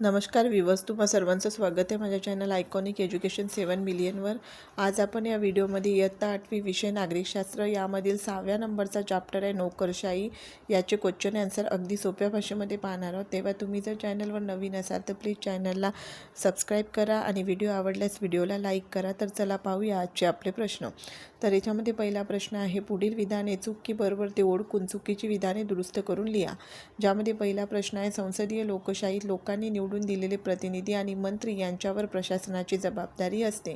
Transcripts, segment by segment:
नमस्कार विवस तुम्हा सर्वांचं स्वागत आहे माझ्या चॅनल आयकॉनिक एज्युकेशन सेवन मिलियनवर आज आपण या व्हिडिओमध्ये इयत्ता आठवी विषय नागरिकशास्त्र यामधील सहाव्या नंबरचा चॅप्टर आहे नोकरशाही. याचे क्वेश्चन आन्सर अगदी सोप्या भाषेमध्ये पाहणार आहोत. तेव्हा तुम्ही जर चॅनलवर नवीन असाल तर प्लीज चॅनलला सबस्क्राईब करा आणि व्हिडिओ आवडल्यास व्हिडिओला लाईक करा. तर चला पाहूया आजचे आपले प्रश्न. तर याच्यामध्ये पहिला प्रश्न आहे पुढील विधाने चूक की बरोबर ते ओळखून चुकीची विधाने दुरुस्त करून लिहा. ज्यामध्ये पहिला प्रश्न आहे संसदीय लोकशाहीत लोकांनी निवडून दिलेले प्रतिनिधी आणि मंत्री यांच्यावर प्रशासनाची जबाबदारी असते.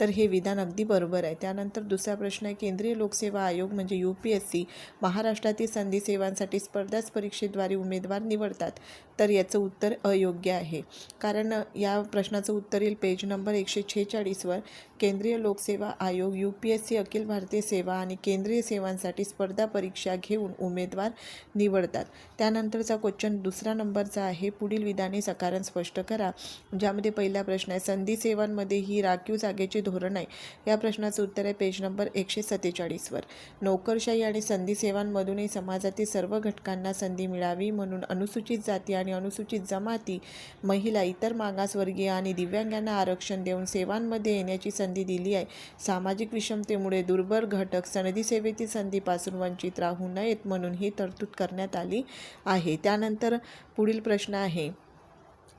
तर हे विधान अगदी बरोबर आहे. त्यानंतर दुसरा प्रश्न आहे केंद्रीय लोकसेवा आयोग म्हणजे यू पी एस सी महाराष्ट्रातील संधी सेवांसाठी स्पर्धाच परीक्षेद्वारे उमेदवार निवडतात. तर याचं उत्तर अयोग्य आहे. कारण या प्रश्नाचं उत्तर येईल पेज नंबर एकशे छेचाळीसवर. केंद्रीय लोकसेवा आयोग यू पी एस सी अखिल भारतीय सेवा आणि केंद्रीय सेवांसाठी स्पर्धा परीक्षा घेऊन उमेदवार निवडतात. त्यानंतरचा क्वेश्चन दुसरा नंबरचा आहे. पुढील विधाने सकारण स्पष्ट करा. ज्यामध्ये पहिला प्रश्न आहे संधी सेवांमध्ये ही राखीव जागेचे धोरण आहे. या प्रश्नाचं उत्तर आहे पेज नंबर एकशे सत्तेचाळीसवर नोकरशाही आणि संधी सेवांमधूनही समाजातील सर्व घटकांना संधी मिळावी म्हणून अनुसूचित जाती आणि अनुसूचित जमाती महिला इतर मागासवर्गीय आणि दिव्यांगांना आरक्षण देऊन सेवांमध्ये येण्याची संधी दिली आहे. सामाजिक विषमतेमुळे दुर्बल घटक सनदी सेवेतील संधीपासून वंचित राहू नयेत म्हणून ही तरतूद करण्यात आली आहे. त्यानंतर पुढील प्रश्न आहे.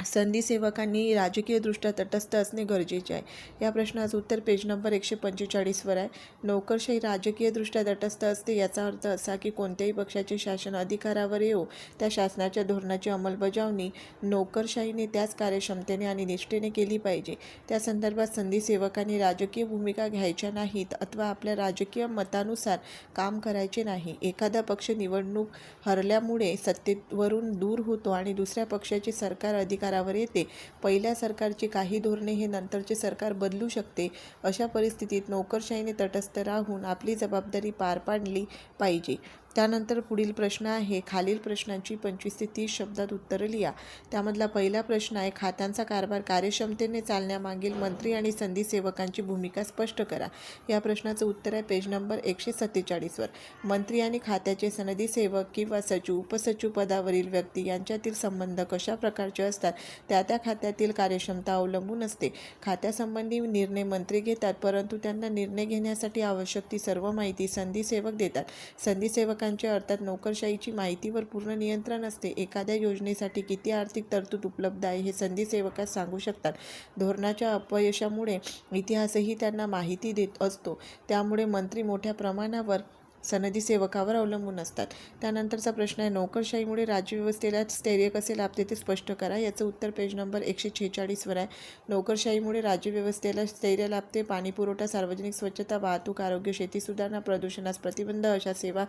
संधी सेवकांनी राजकीयदृष्ट्या तटस्थ असणे गरजेचे आहे. या प्रश्नाचं उत्तर पेज नंबर एकशे पंचेचाळीसवर आहे. नोकरशाही राजकीयदृष्ट्या तटस्थ असते याचा अर्थ असा की कोणत्याही पक्षाचे शासन अधिकारावर येऊ त्या शासनाच्या धोरणाची अंमलबजावणी नोकरशाहीने त्याच कार्यक्षमतेने आणि निष्ठेने केली पाहिजे. त्या संदर्भात संधी सेवकांनी राजकीय भूमिका घ्यायच्या नाहीत अथवा आपल्या राजकीय मतानुसार काम करायचे नाही. एखादा पक्ष निवडणूक हरल्यामुळे सत्तेवरून दूर होतो आणि दुसऱ्या पक्षाचे सरकार अधिकार अधिकारावर येते. पहिल्या सरकारची काही धोरणे हे नंतरचे सरकार बदलू शकते. अशा परिस्थितीत नोकरशाहीने तटस्थ राहून आपली जबाबदारी पार पाडली पाहिजे. त्यानंतर पुढील प्रश्न आहे. खालील प्रश्नांची पंचवीस ते तीस शब्दात उत्तरं लिहा. त्यामधला पहिला प्रश्न आहे खात्यांचा कारभार कार्यक्षमतेने चालण्यामागील मंत्री आणि संधी सेवकांची भूमिका स्पष्ट करा. या प्रश्नाचं उत्तर आहे पेज नंबर एकशे सत्तेचाळीसवर मंत्री आणि खात्याचे सनदी सेवक किंवा सचिव उपसचिव पदावरील व्यक्ती यांच्यातील संबंध कशा प्रकारचे असतात? त्या त्या खात्यातील कार्यक्षमता अवलंबून असते. खात्यासंबंधी निर्णय मंत्री घेतात परंतु त्यांना निर्णय घेण्यासाठी आवश्यक ती सर्व माहिती संधी सेवक देतात. संधी सेवक सेवकांचे अर्थात नोकरशाहीची माहितीवर पूर्ण नियंत्रण असते. एखाद्या योजनेसाठी किती आर्थिक तरतूद उपलब्ध आहे हे संधी सेवकास सांगू शकतात. धोरणाच्या अपयशामुळे इतिहासही त्यांना माहिती देत असतो. त्यामुळे मंत्री मोठ्या प्रमाणावर सनदी सेवकावर अवलंबून असतात. त्यानंतरचा प्रश्न आहे नोकरशाहीमुळे राज्यव्यवस्थेला स्थैर्य कसे लाभते ते स्पष्ट करा. याचं उत्तर पेज नंबर एकशे छेचाळीसवर आहे. नोकरशाहीमुळे राज्यव्यवस्थेला स्थैर्य लाभते पाणीपुरवठा सार्वजनिक स्वच्छता वाहतूक आरोग्य शेती सुधारणा प्रदूषणास प्रतिबंध अशा सेवा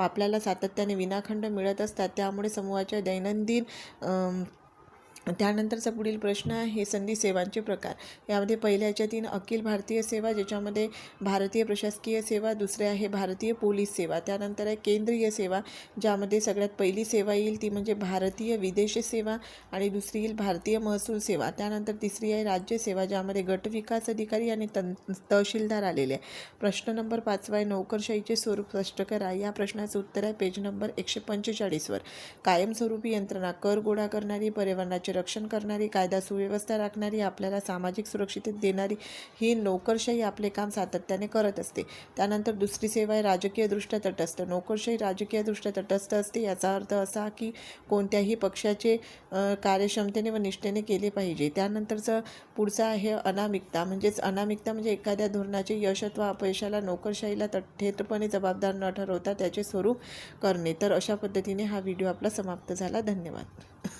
आपल्याला सातत्याने विनाखंड मिळत असतात. त्यामुळे समूहाच्या दैनंदिन त्यानंतरचा पुढील प्रश्न आहे संधी सेवांचे प्रकार. यामध्ये पहिल्याच्या तीन अखिल भारतीय सेवा ज्याच्यामध्ये भारतीय प्रशासकीय सेवा दुसरे आहे भारतीय पोलीस सेवा. त्यानंतर आहे केंद्रीय सेवा ज्यामध्ये सगळ्यात पहिली सेवा येईल ती म्हणजे भारतीय विदेश सेवा आणि दुसरी येईल भारतीय महसूल सेवा. त्यानंतर तिसरी आहे राज्य सेवा ज्यामध्ये गट विकास अधिकारी आणि तन तहसीलदार आलेले आहे. प्रश्न नंबर पाचवा आहे नोकरशाहीचे स्वरूप स्पष्ट करा. या प्रश्नाचं उत्तर आहे पेज नंबर एकशे पंचेचाळीसवर. कायमस्वरूपी यंत्रणा कर गोळा करणारी पर्यावरणाची रक्षण करणारी कायदा सुव्यवस्था राखणारी आपल्याला सामाजिक सुरक्षितता देणारी ही नोकरशाही आपले काम सातत्याने करत असते. त्यानंतर दुसरी सेवा आहे राजकीयदृष्ट्या तटस्थ. नोकरशाही राजकीयदृष्ट्या तटस्थ असते याचा अर्थ असा की कोणत्याही पक्षाचे कार्यक्षमतेने व निष्ठेने केले पाहिजे. त्यानंतरचं पुढचं आहे अनामिकता. म्हणजेच अनामिकता म्हणजे एखाद्या धोरणाचे यश अथवा अपयशाला नोकरशाहीला तट थेटपणे जबाबदार न ठरवता त्याचे स्वरूप करणे. तर अशा पद्धतीने हा व्हिडिओ आपला समाप्त झाला. धन्यवाद.